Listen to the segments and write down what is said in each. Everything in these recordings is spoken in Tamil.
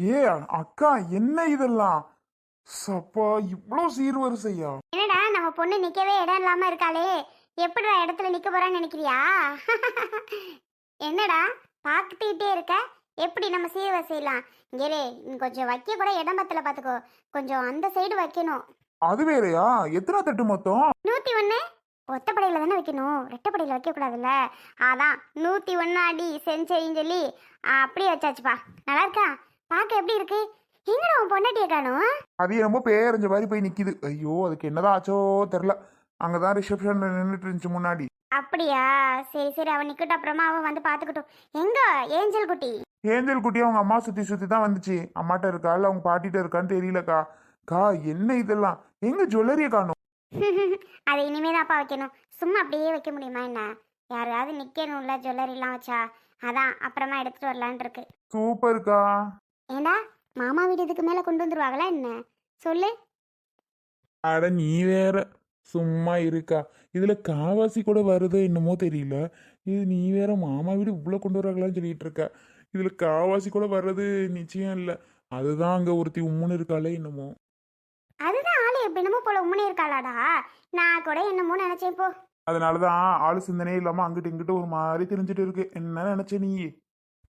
ஏ அக்கா என்ன இதெல்லாம்? சப்பா இவ்வளோ சீர்வரிசையா? என்னடா நம்ம பொண்ணு நிக்கவே இடம் இல்லாம இருக்காளே. எப்படிடா இடத்துல நிக்க போறான்னு நினைக்கிறியா? என்னடா பார்த்துக்கிட்டே இருக்க? எப்படி நம்ம சீர்வை செய்யலாம் இங்கே கொஞ்சம் வைக்க கூட இடம் பத்தல பாத்துக்கோ. கொஞ்சம் அந்த சைடு வைக்கணும். அது வேறயா? எத்தனை தட்டு மொத்தம்? நூத்தி ஒண்ணு. ஒத்தப்படையில தானே வைக்கணும். ரெட்டப்படையில வைக்க கூடாதுல்ல அதான் நூத்தி ஒண்ணு அடி செஞ்சரின்னு சொல்லி அப்படியே வச்சாச்சுப்பா. நல்லா இருக்கா? பார்க்க எப்படி இருக்கு? எங்கடா உன் பொண்டாட்டிய காணும்? அது என்னமோ பேரஞ்ச மாதிரி போய் நிக்குது. ஐயோ அதுக்கு என்னதான் ஆச்சோ தெரில அங்கதான் ரிசப்ஷன் நின்றுட்டு இருந்துச்சு முன்னாடி. அப்படியா? சரி சரி அவன் நிக்கட்டும். அப்புறமா அவன் வந்து பாத்துக்கட்டும் எங்க ஏஞ்சல் குட்டி? ஏஞ்சல் குட்டி அவங்க அம்மா சுத்தி சுத்தி தான் வந்துச்சு. அம்மாட்ட இருக்கா? இல்ல அவங்க பாட்டிட்ட இருக்கான்னு தெரியலக்கா. கா என்ன இதெல்லாம்? எங்க ஜுவல்லரியை காணும்? அது இனிமே தான்ப்பா வைக்கணும். சும்மா அப்படியே வைக்க முடியுமா என்ன? யாரையாவது நிக்கணும்ல ஜுவல்லரிலாம் வச்சா. அதான் அப்புறமா எடுத்துட்டு வரலான் இருக்கு. சூப்பர்க்கா. ஏண்டா மாமா வீடு இதுக்கு மேல கொண்டு வந்துருவாங்களா என்ன? சொல்லு. அட நீ வேற. சும்மா இருக்கா. இதுல காவாசி கூட வருதோ என்னமோ தெரியல. இது நீ வேற மாமா வீடு இவ்வளோ கொண்டு வராங்களான்னு சொல்லிட்டு இருக்க. இதுல காவாசி கூட வர்றது நிச்சயம் இல்லை. அதுதான் அங்க ஒருத்தி உம்முன்னு இருக்காளே என்னமோ. அதுதான் ஆளு எப்படி என்னமோ போல உம்மனே இருக்காளாடா. நான் கூட என்னமோ நினைச்சேன் போ. அதனாலதான் ஆளு சிந்தனையே இல்லாம அங்கிட்டு இங்கிட்டு ஒரு மாதிரி தெரிஞ்சுட்டு இருக்கு. என்ன நினைச்ச நீ?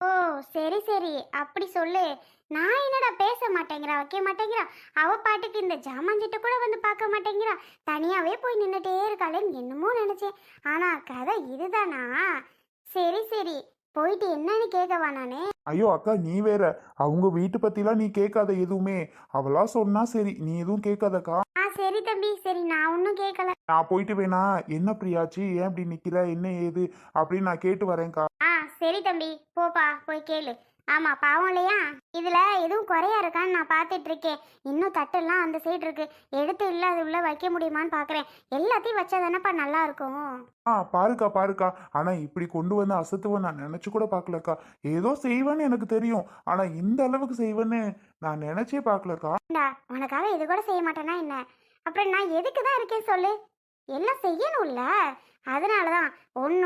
ஓ சரி சரி. அப்படி சொல்லு. நான் என்னடா பேச மாட்டேங்கிறா? வைக்க மாட்டேங்கிறா? அவ பாட்டுக்கு இந்த ஜாமான்கிட்ட கூட வந்து பார்க்க மாட்டேங்கிறா. தனியாவே போய் நின்றுட்டே இருக்காளேன்னு என்னமோ நினைச்சேன். ஆனா கதை இதுதானா? சரி சரி. போயிட்டு என்னன்னு கேட்கவா நானு? ஐயோ அக்கா நீ வேற. அவங்க வீட்டு பத்திலாம் நீ கேட்காத எதுவுமே. அவளா சொன்னா சரி நீ எதுவும் கேட்காதக்கா. ஆ சரி தம்பி சரி நான் ஒன்றும் கேட்கல நான் போயிட்டு வேணா என்ன பிரியாச்சு ஏன் இப்படி நிக்கிற என்ன ஏது அப்படின்னு நான் கேட்டு வரேன்க்கா. ஆ சரி தம்பி போப்பா போய் கேளு. ஆமா பாவம் இல்லையா? இதுல எதுவும் குறையா இருக்கான்னு நான் பார்த்துட்டு இருக்கேன். இன்னும் தட்டெல்லாம் அந்த சைடு இருக்கு. எடுத்து இல்ல அது உள்ள வைக்க முடியுமான்னு பாக்குறேன். எல்லாத்தையும் வச்சா தானேப்பா நல்லா இருக்கும். ஆ பாருக்கா பாருக்கா. ஆனா இப்படி கொண்டு வந்து அசத்துவ நான் நினைச்சு கூட பார்க்கலக்கா ஏதோ செய்வேன்னு எனக்கு தெரியும். ஆனா இந்த அளவுக்கு செய்வேன்னு நான் நினைச்சே பார்க்கலக்கா ஏண்டா உனக்காக இது கூட செய்ய மாட்டேனா என்ன? அப்புறம் நான் எதுக்கு தான் இருக்கேன் சொல்லு? எல்லாம் செய்யணும்ல அதனால தான்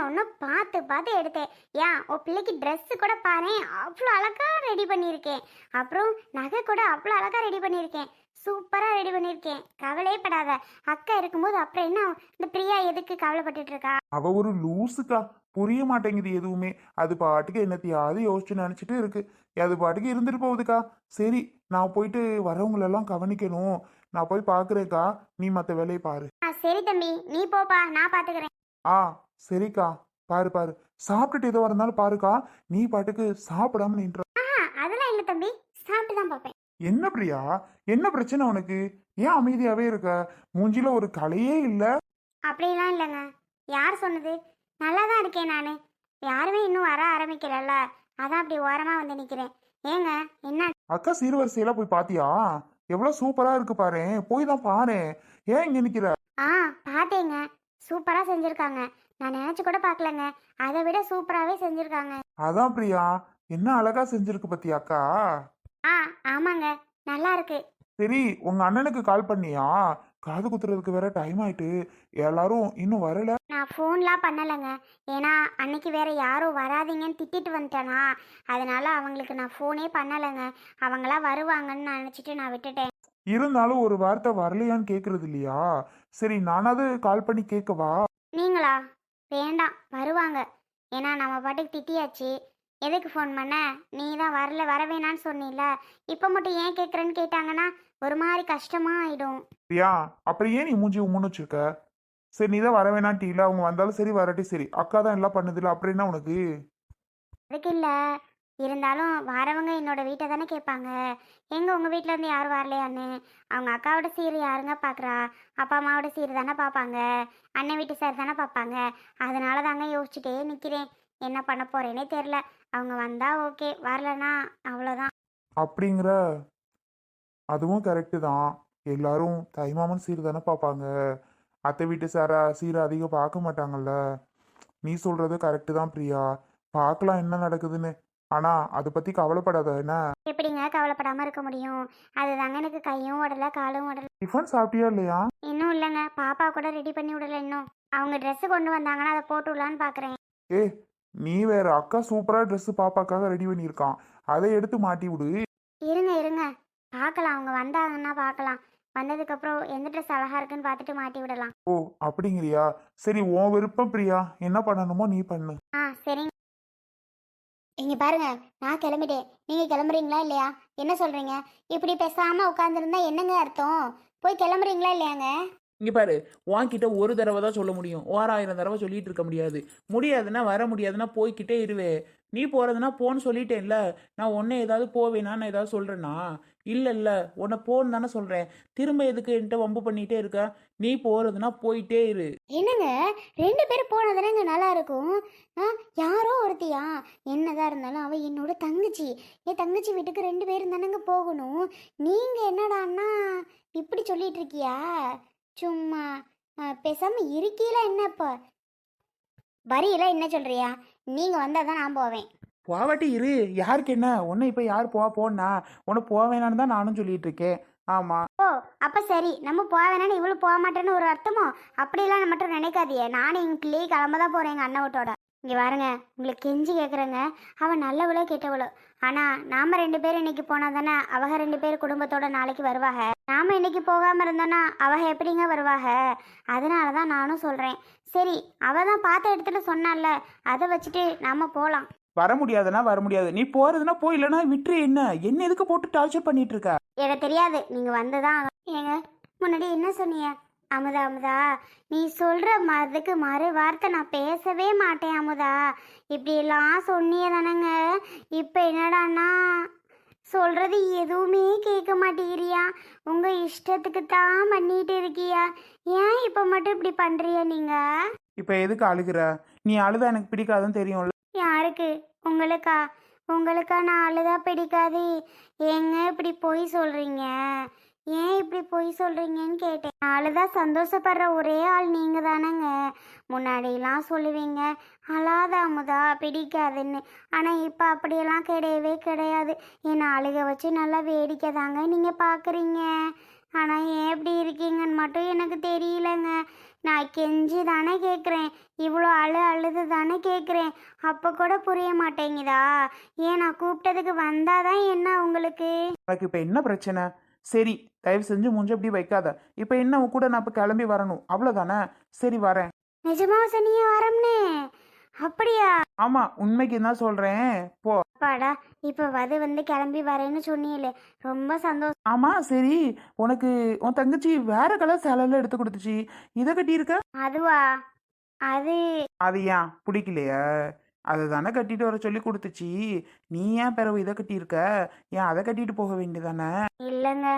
ஒன்று பார்த்து பார்த்து எடுத்தேன். ஏன் உன் பிள்ளைக்கு ட்ரெஸ்ஸு கூட பாரு அவ்வளோ அழகா ரெடி பண்ணியிருக்கேன். அப்புறம் நகை கூட அவ்வளோ அழகா ரெடி பண்ணியிருக்கேன். சூப்பராக ரெடி பண்ணியிருக்கேன். கவலையே படாத அக்கா இருக்கும்போது அப்புறம் என்ன இந்த பிரியா எதுக்கு கவலைப்பட்டுட்டு இருக்கா? அவ ஒரு லூசுக்கா. புரிய மாட்டேங்குது எதுவுமே. அது பாட்டுக்கு என்னத்தையாவது யோசிச்சு நினைச்சிட்டு இருக்கு. அது பாட்டுக்கு இருந்துட்டு போகுதுக்கா. சரி நான் போயிட்டு வரவங்களெல்லாம் கவனிக்கணும். நான் போய் பார்க்குறேக்கா நீ மற்ற வேலையை பாரு. ஆ சரி தம்பி. நீ போப்பா. நான் பார்த்துக்கிறேன் ஆ சரிக்கா பாரு பாரு. சாப்பிட்டுட்டு எதுவாக இருந்தாலும் பாருக்கா நீ பாட்டுக்கு சாப்பிடாம நின்ற அதெல்லாம் இல்லை தம்பி. சாப்பிட்டு தான் பார்ப்பேன் என்ன பிரியா? என்ன பிரச்சனை உனக்கு? ஏன் அமைதியாவே இருக்க? மூஞ்சில ஒரு கலையே இல்ல. அப்படிலாம் இல்லைங்க. யார் சொன்னது? நல்லா தான் இருக்கேன் நான். யாருமே இன்னும் வர ஆரம்பிக்கலல்ல. அதான் அப்படி ஓரமாக வந்து நிற்கிறேன் ஏங்க என்ன? அக்கா சீர்வரிசையெல்லாம் போய் பாத்தியா? எவ்வளவு சூப்பரா இருக்கு பாரு. போய் தான் பாரு. ஏன் இங்க நிக்கிற? ஆ பார்த்தேங்க. சூப்பராக செஞ்சுருக்காங்க. நான் நினச்சி கூட பார்க்கலங்க. அதை விட சூப்பராகவே செஞ்சுருக்காங்க. அதான் பிரியா என்ன அழகா செஞ்சிருக்கு பத்தியா அக்கா ஆ ஆமாங்க. நல்லா இருக்கு. சரி உங்க அண்ணனுக்கு கால் பண்ணியா? காது குத்துறதுக்கு வேற டைம் ஆயிட்டு. எல்லாரும் இன்னும் வரல. நான் ஃபோன்லாம் பண்ணலைங்க. ஏன்னா அன்னைக்கு வேற யாரும் வராதீங்கன்னு திட்டிட்டு வந்துட்டேனா. அதனால அவங்களுக்கு நான் ஃபோனே பண்ணலைங்க. அவங்களாம் வருவாங்கன்னு நான் நினச்சிட்டு நான் விட்டுட்டேன். இருந்தாலும் ஒரு வார்த்தை வரலையான்னு கேக்குறது இல்லையா? சரி நானாவது கால் பண்ணி கேட்கவா நீங்களா? வேண்டாம் வருவாங்க. ஏன்னா நம்ம பாட்டுக்கு திட்டியாச்சு. எதுக்கு ஃபோன் பண்ண? நீ தான் வரல வர வேணான்னு சொன்னீல இப்போ மட்டும் ஏன் கேட்குறேன்னு கேட்டாங்கன்னா ஒரு மாதிரி கஷ்டமா ஆயிடும் பிரியா அப்புறம் ஏன் நீ மூஞ்சி உம்முன்னு வச்சிருக்க? சரி நீ தான் வர வேணான்ட்டில அவங்க வந்தாலும் சரி வரட்டி சரி. அக்கா தான் எல்லாம் பண்ணுதுல அப்புறம் என்ன உனக்கு? அதுக்கு இல்லை. இருந்தாலும் வரவங்க என்னோட வீட்டை தானே கேட்பாங்க. எங்கே உங்கள் வீட்டில் இருந்து யாரும் வரலையான்னு? அவங்க அக்காவோட சீர் யாருங்க பார்க்குறா அப்பா அம்மாவோட சீர் தானே பார்ப்பாங்க அண்ணன் வீட்டு சார் தானே பார்ப்பாங்க அதனால தாங்க யோசிச்சுட்டே நிற்கிறேன் என்ன பண்ண போகிறேனே தெரில அவங்க வந்தால் ஓகே. வரலனா அவ்வளோதான் அப்படிங்கிற அதுவும் கரெக்டு தான். எல்லாரும் தைமாமன் சீர் தானே பார்ப்பாங்க அத்தை வீட்டு சார சீரை அதிகம் பார்க்க மாட்டாங்கல்ல. நீ சொல்கிறது கரெக்டு தான் பிரியா. பார்க்கலாம் என்ன நடக்குதுன்னு. ஆனா அதை பத்தி கவலைப்படாத என்ன? எப்படிங்க கவலைப்படாமல் இருக்க முடியும்? அதுதாங்க எனக்கு கையும் உடல காலும் உடல டிஃபன் சாப்பிட்டியா இல்லையா? இன்னும் இல்லைங்க. பாப்பா கூட ரெடி பண்ணி விடல இன்னும். அவங்க ட்ரெஸ்ஸு கொண்டு வந்தாங்கன்னா அதை போட்டு விடலான்னு பார்க்குறேன் ஏ நீ வேற அக்கா சூப்பரா Dress பாப்பாக்காக ரெடி பண்ணியிருக்கான். அதை எடுத்து மாட்டி விடு. இருங்க இருங்க. பார்க்கலாம் அவங்க வந்தாங்கன்னா பார்க்கலாம் வந்ததுக்கப்புறம் எந்த ட்ரெஸ் அழகா இருக்குன்னு பார்த்துட்டு மாட்டி விடலாம். ஓ அப்படிங்கிறியா? சரி உன் விருப்பம் பிரியா. என்ன பண்ணணுமோ நீ பண்ணு. ஆ சரிங்க. இங்க பாருங்க நான் கிளம்பிட்டேன். நீங்க கிளம்புறீங்களா இல்லையா? என்ன சொல்றீங்க? இப்படி பேசாம உட்காந்துருந்தா என்னங்க அர்த்தம்? போய் கிளம்புறீங்களா இல்லையாங்க? இங்கே பாரு உன்கிட்ட ஒரு தடவை தான் சொல்ல முடியும். ஓராயிரம் தடவை சொல்லிட்டு இருக்க முடியாது. முடியாதுன்னா வர முடியாதுன்னா போய்க்கிட்டே இருவே நீ போகிறதுனா போன்னு சொல்லிட்டேன்ல. நான் ஒன்னே ஏதாவது போவேனா? நான் ஏதாவது சொல்கிறேன்னா இல்லை இல்லை. உன்னை போன்னு தானே சொல்கிறேன் திரும்ப எதுக்கு என்கிட்ட வம்பு பண்ணிகிட்டே இருக்க? நீ போகிறதுனா போயிட்டே இரு. என்னங்க? ரெண்டு பேரும் போனதுனங்க நல்லா இருக்கும்? ஆ யாரோ ஒருத்தியா? என்னதான் இருந்தாலும் அவள் என்னோட தங்கச்சி. என் தங்கச்சி வீட்டுக்கு ரெண்டு பேரும் தானங்க போகணும். நீங்கள் என்னடான்னா இப்படி சொல்லிட்டு இருக்கியா? சும்மா பேசாமல் பேசாம இருக்கீல என்ன வரியில என்ன சொல்றியா? நீங்க வந்தால் தான் நான் போவேன். போவாட்டி இரு. யாருக்கு என்ன? உன்னை இப்போ யார் போவா? போனா உன்னை போவேனான்னு தான் நானும் சொல்லிட்டு இருக்கேன். ஆமாம் ஓ அப்ப சரி. நம்ம போக வேணாம்னு இவ்வளவு போக மாட்டேன்னு ஒரு அர்த்தமோ? அப்படிலாம் நம்ம மட்டும் நினைக்காதியே நானும் எங்க பிள்ளையை கிளம்ப தான் போறேன் எங்க அண்ணவட்டோட. இங்க பாருங்க. உங்களுக்கு கெஞ்சி கேக்குறேங்க. அவன் நல்லவளோ கெட்டவளோ. ஆனா நாம ரெண்டு பேரும் இன்னைக்கு போனா தானே அவக ரெண்டு பேர் குடும்பத்தோட நாளைக்கு வருவாக நாம இன்னைக்கு போகாம இருந்தோன்னா அவக எப்படிங்க வருவாக அதனால தான் நானும் சொல்றேன். சரி அவ தான் பார்த்து இடத்துல சொன்னால அதை வச்சுட்டு நாம போலாம். வர முடியாதுன்னா வர முடியாது நீ போகிறதுனா போய் இல்லைன்னா விட்டுரு என்ன? என்ன எதுக்கு போட்டு டார்ச்சர் பண்ணிட்டு இருக்க? எனக்கு தெரியாது. நீங்க வந்துதான். ஏங்க முன்னாடி என்ன சொன்னீங்க? அமுதா அமுதா நீ சொல்ற மதுக்கு மறு வார்த்தை நான் பேசவே மாட்டேன் அமுதா. இப்படி எல்லாம் சொன்னியே தானங்க. இப்ப என்னடான்னா சொல்றது எதுவுமே கேட்க மாட்டேங்கிறியா? உங்க இஷ்டத்துக்கு தான் பண்ணிட்டு இருக்கியா? ஏன் இப்ப மட்டும் இப்படி பண்றியா நீங்க? இப்போ எதுக்கு அழுகுற? நீ அழுதா எனக்கு பிடிக்காதுன்னு தெரியும்ல. யாருக்கு? உங்களுக்கா? உங்களுக்கா நான் அழுதா பிடிக்காது? ஏங்க இப்படி பொய் சொல்கிறீங்க ஏன் இப்படி பொய் சொல்கிறீங்கன்னு கேட்டேன். நான் அழுதா சந்தோஷப்படுற ஒரே ஆள் நீங்கள் தானேங்க முன்னாடியெல்லாம் சொல்லுவீங்க அழாத அமுதா பிடிக்காதுன்னு. ஆனால் இப்போ அப்படியெல்லாம் கிடையவே கிடையாது. என்னை அழுக வச்சு நல்லா வேடிக்கை தாங்க நீங்கள் பார்க்குறீங்க ஆனால் ஏன் இப்படி இருக்கீங்கன்னு மட்டும் எனக்கு தெரியலங்க. நான் கெஞ்சி தானே கேட்குறேன் இவ்வளோ அழு அழுது தானே கேட்குறேன் அப்போ கூட புரிய மாட்டேங்குதா? ஏன் நான் கூப்பிட்டதுக்கு வந்தாதான் என்ன உங்களுக்கு? உனக்கு இப்போ என்ன பிரச்சனை? சரி தயவு செஞ்சு மூஞ்ச இப்படி வைக்காத. இப்போ என்ன? உன் கூட நான் இப்போ கிளம்பி வரணும். அவ்வளோதானே சரி வரேன். நிஜமா சொன்னியே வரம்னே. அப்படியா? ஆமாம் உண்மைக்கு தான் சொல்கிறேன் போ. அப்பாடா இப்போ வது வந்து கிளம்பி வரேன்னு சொன்னீங்களே ரொம்ப சந்தோஷம். ஆமாம் சரி. உனக்கு உன் தங்கச்சி வேற கலர் சேலையில் எடுத்து கொடுத்துச்சு. இதை கட்டியிருக்க? அதுவா? அது அது ஏன்? பிடிக்கலையா. அதை தானே கட்டிட்டு வர சொல்லி கொடுத்துச்சு. நீ ஏன் பிறகு இதை கட்டியிருக்க? ஏன் அதை கட்டிட்டு போக வேண்டியதானே? இல்லைங்க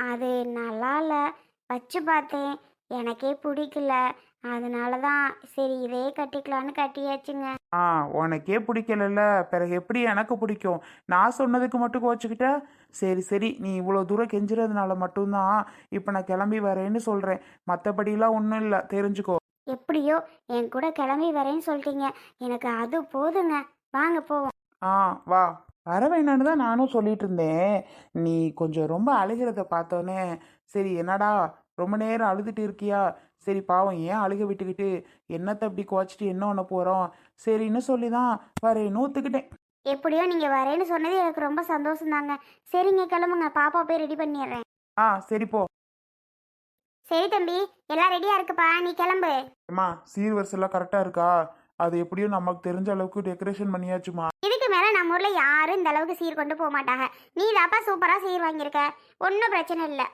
அது நல்லா இல்லை வச்சு பார்த்தேன். எனக்கே பிடிக்கல. அதனால தான் சரி இதே கட்டிக்கலான்னு கட்டியாச்சுங்க. ஆ உனக்கே பிடிக்கலல்ல. பிறகு எப்படி எனக்கு பிடிக்கும்? நான் சொன்னதுக்கு மட்டும் கோச்சுக்கிட்ட? சரி சரி நீ இவ்வளோ தூரம் கெஞ்சுறதுனால மட்டும்தான் இப்போ நான் கிளம்பி வரேன்னு சொல்கிறேன் மற்றபடிலாம் ஒன்றும் இல்லை. தெரிஞ்சுக்கோ. எப்படியோ என் கூட கிளம்பி வரேன்னு சொல்லிட்டீங்க. எனக்கு அது போதுங்க. வாங்க போவோம். ஆ வா. வர வேணான்னு தான் நானும் சொல்லிட்டு இருந்தேன். நீ கொஞ்சம் ரொம்ப அழுகிறத பார்த்தோன்னே சரி என்னடா ரொம்ப நேரம் அழுதுட்டு இருக்கியா? சரி பாவம் ஏன் அழுக விட்டுக்கிட்டு என்னத்தை அப்படி குவச்சிட்டு என்ன பண்ண போகிறோம் சரின்னு சொல்லி தான் வரேன்னு ஒத்துக்கிட்டேன் எப்படியோ நீங்கள் வரேன்னு சொன்னது எனக்கு ரொம்ப சந்தோஷம் தாங்க சரிங்க கிளம்புங்க. பாப்பா போய் ரெடி பண்ணிடுறேன். ஆ சரி போ. சரி தம்பி எல்லாம் ரெடியாக இருக்குப்பா. நீ கிளம்பு. அம்மா சீர்வரிசெல்லாம் கரெக்டாக இருக்கா? அது எப்படியும் நமக்கு தெரிஞ்ச அளவுக்கு டெக்கரேஷன் பண்ணியாச்சுமா. இதுக்கு மேலே நம்ம ஊரில் யாரும் இந்த அளவுக்கு சீர் கொண்டு போக மாட்டாங்க. நீ தாப்பா சூப்பராக சீர் வாங்கியிருக்க. ஒன்றும் பிரச்சனை இல்லை.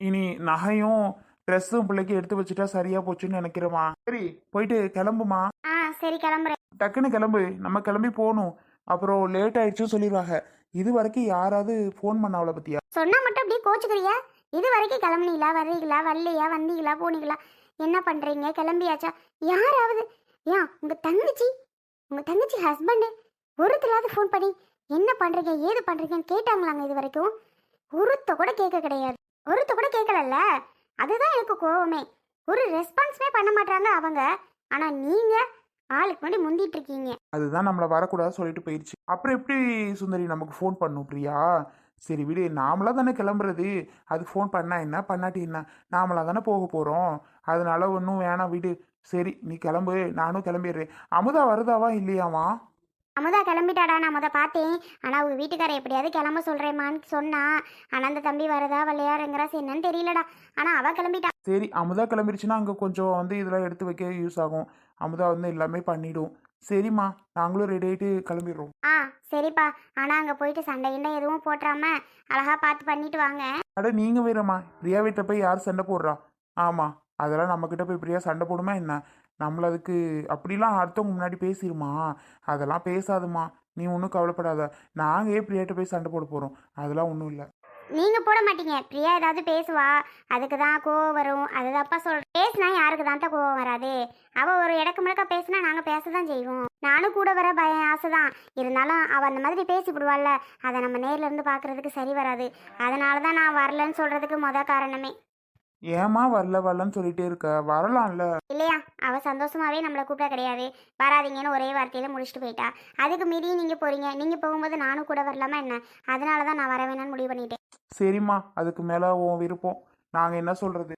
இனி நகையும் ட்ரெஸ்ஸும் பிள்ளைக்கு எடுத்து வச்சுட்டா சரியா போச்சுன்னு நினைக்கிறேம்மா. சரி போயிட்டு கிளம்புமா ஆ சரி கிளம்புறேன். டக்குன்னு கிளம்பு. நம்ம கிளம்பி போகணும். அப்புறம் லேட் ஆயிடுச்சுன்னு சொல்லிடுவாங்க. இது வரைக்கும் யாராவது ஃபோன் பண்ண அவளை பத்தியா? சொன்னா மட்டும் அப்படியே கோச்சுக்கிறியா? இது வரைக்கும் கிளம்புனீங்களா? வர்றீங்களா? வரலையா? வந்தீங்களா? போனீங்களா? என்ன பண்றீங்க? கிளம்பியாச்சா? யாராவது? ஏன் உங்க தங்கச்சி? உங்க தங்கச்சி ஹஸ்பண்டு ஒருத்தராவது ஃபோன் பண்ணி என்ன பண்றீங்க? ஏது பண்றீங்கன்னு கேட்டாங்களாங்க இது வரைக்கும். ஒருத்த கூட கேட்க கிடையாது. ஒருத்த கூட கேட்கலல்ல? அதுதான் எனக்கு கோவமே. ஒரு ரெஸ்பான்ஸுமே பண்ண மாட்டாங்க அவங்க. ஆனா நீங்க ஆளுக்கு முன்னாடி முந்திட்டு இருக்கீங்க. அதுதான் நம்மளை வரக்கூடாது சொல்லிட்டு போயிடுச்சு அப்புறம் எப்படி சுந்தரி நமக்கு ஃபோன் பண்ணும் பிரியா? சரி விடு நாமளாக தானே கிளம்புறது. அது ஃபோன் பண்ணா என்ன? பண்ணாட்டி என்ன? நாமளா தானே போக போகிறோம் அதனால ஒன்றும் வேணாம் விடு. சரி நீ கிளம்பு. நானும் கிளம்பிடுறேன். அமுதா வருதாவா இல்லையாவா? அமுதா கிளம்பிட்டாடா நான் முத பார்த்தேன். ஆனால் அவங்க வீட்டுக்காரர் எப்படியாவது கிளம்ப சொல்கிறேம்மான்னு சொன்னா ஆனால் அந்த தம்பி வரதா வரலையாருங்கிறா என்னன்னு தெரியலடா. ஆனால் அவள் கிளம்பிட்டா. சரி அமுதா கிளம்பிடுச்சுன்னா அங்கே கொஞ்சம் வந்து இதெல்லாம் எடுத்து வைக்க யூஸ் ஆகும். அமுதா வந்து எல்லாமே பண்ணிடும். சரிம்மா நாங்களும் ரெடி ஆகிட்டு கிளம்பிடுறோம். ஆ சரிப்பா. ஆனால் அங்கே போயிட்டு சண்டை கிண்டை எதுவும் போட்டுறாம அழகா பார்த்து பண்ணிட்டு வாங்க. அட நீங்கள் வேறம்மா. பிரியா வீட்டில் போய் யார் சண்டை போடுறா? ஆமாம் அதெல்லாம் நம்மக்கிட்ட போய் பிரியா சண்டை போடுமா என்ன? நம்மள அதுக்கு அப்படிலாம் அடுத்தவங்க முன்னாடி பேசிடுமா அதெல்லாம் பேசாதுமா. நீ ஒன்றும் கவலைப்படாத. நாங்கள் ஏன் பிரியாட்ட போய் சண்டை போட போகிறோம் அதெல்லாம் ஒன்றும் இல்லை. நீங்கள் போட மாட்டீங்க. பிரியா ஏதாவது பேசுவா? அதுக்கு தான் கோவம் வரும். அதுதான்ப்பா சொல்கிறேன் பேசினா யாருக்கு தான் கோவம் வராது? அவள் ஒரு இடக்கு முழக்க பேசினா நாங்கள் பேச தான் செய்வோம். நானும் கூட வர பயம் ஆசை தான் இருந்தாலும் அவள் அந்த மாதிரி பேசி விடுவாள்ல. அதை நம்ம நேரில் இருந்து பார்க்குறதுக்கு சரி வராது. அதனால தான் நான் வரலன்னு சொல்கிறதுக்கு மொதல் காரணமே. ஏம்மா வரல வரலன்னு சொல்லிட்டே இருக்க? வரலாம்ல. இல்லையா? அவள் சந்தோஷமாவே நம்மளை கூப்பிட்டா கிடையாது. வராதீங்கன்னு ஒரே வார்த்தையில முடிச்சுட்டு போயிட்டா. அதுக்கு மீறி நீங்கள் போகிறீங்க நீங்கள் போகும்போது நானும் கூட வரலாமா என்ன? அதனால தான் நான் வர வேணாம்னு முடிவு பண்ணிட்டேன். சரிம்மா. அதுக்கு மேலே உன் விருப்பம். நாங்கள் என்ன சொல்கிறது